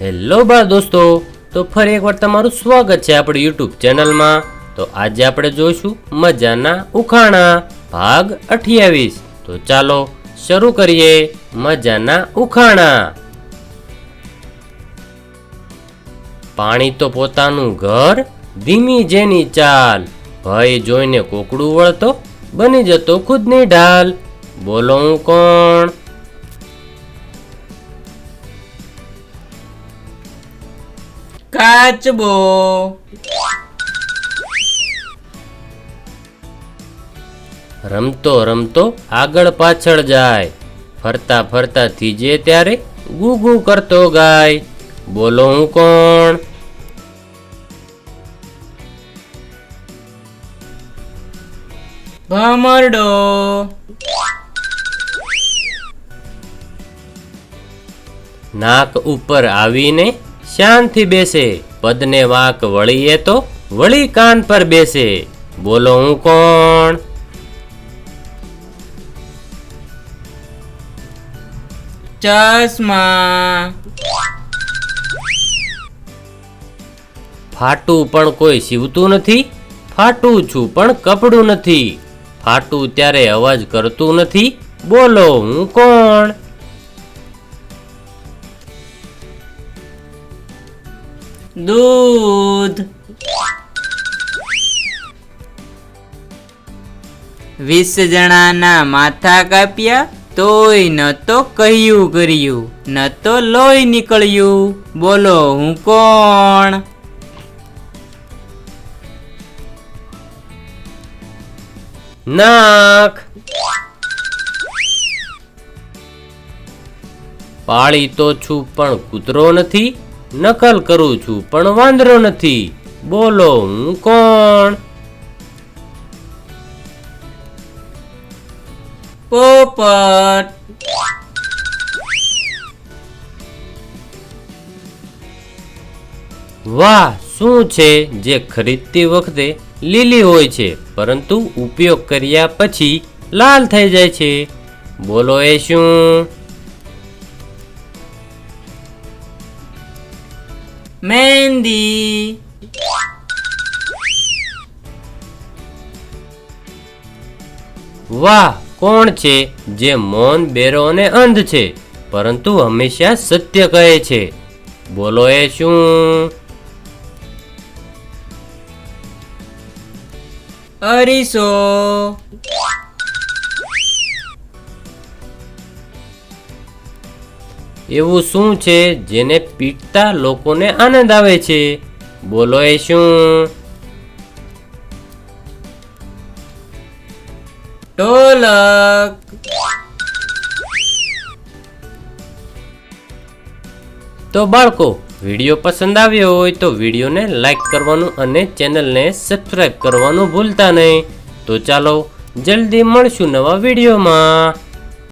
Hello બા દોસ્તો, તો ફરી એકવાર તમારું સ્વાગત છે આપણી યુટ્યુબ ચેનલમાં. તો આજે આપણે જોઈશું મજાના ઉખાણા, ભાગ અઠ્યાવીસ. તો ચાલો શરૂ કરીએ મજાના ઉખાણા. પાણી તો પોતાનું ઘર, ધીમી જેની ચાલ. ભય જોઈને કોકડું વળતો બની જતો ખુદની ઢાલ. બોલો હું કોણ? કાચબો રમતો રમતો આગળ પાછળ જાય. ફરતા ફરતા થીજે ત્યારે ગુગુ કરતો ગાય. બોલો હું કોણ? ભમરડો. નાક ઉપર આવીને શાંતિ બેસે. પદને વાંક વળીએ તો વળી કાન પર બેસે. બોલો હું કોણ? ચશ્મા. ફાટું પણ કોઈ સીવતું નથી. ફાટું છું પણ કપડું નથી. ફાટું ત્યારે અવાજ કરતું નથી. બોલો હું કોણ? દૂધ. વીસ જણાના માથા કાપ્યા તોય ન તો કહ્યું કર્યું, ન તો લોહી નીકળ્યું. બોલો, હું કોણ? નાક. પાળી તો છું, પણ કૂતરો નથી. નકલ કરું છું, પણ વાંદરો નથી. બોલો, હું કોણ? પોપટ. વાહ, શું છે? જે ખરીદતી વખતે લીલી હોય છે, પરંતુ ઉપયોગ કર્યા પછી લાલ થઈ જાય છે. બોલો, એ શું? મહેંદી વાહ કોણ છે? જે મૌન બેરો અને અંધ છે પરંતુ હંમેશા સત્ય કહે છે. બોલો એ શું? અરીસો. એવું શું છે જેને પીટતા લોકોને આનંદ આવે છે? બોલો એ શું? ઢોલક. તો બાળકો, વીડિયો પસંદ આવ્યો હોય તો વિડીયોને લાઈક કરવાનું અને ચેનલને સબસ્ક્રાઈબ કરવાનું ભૂલતા નહીં. તો ચાલો, જલ્દી મળશું નવા વિડીયોમાં.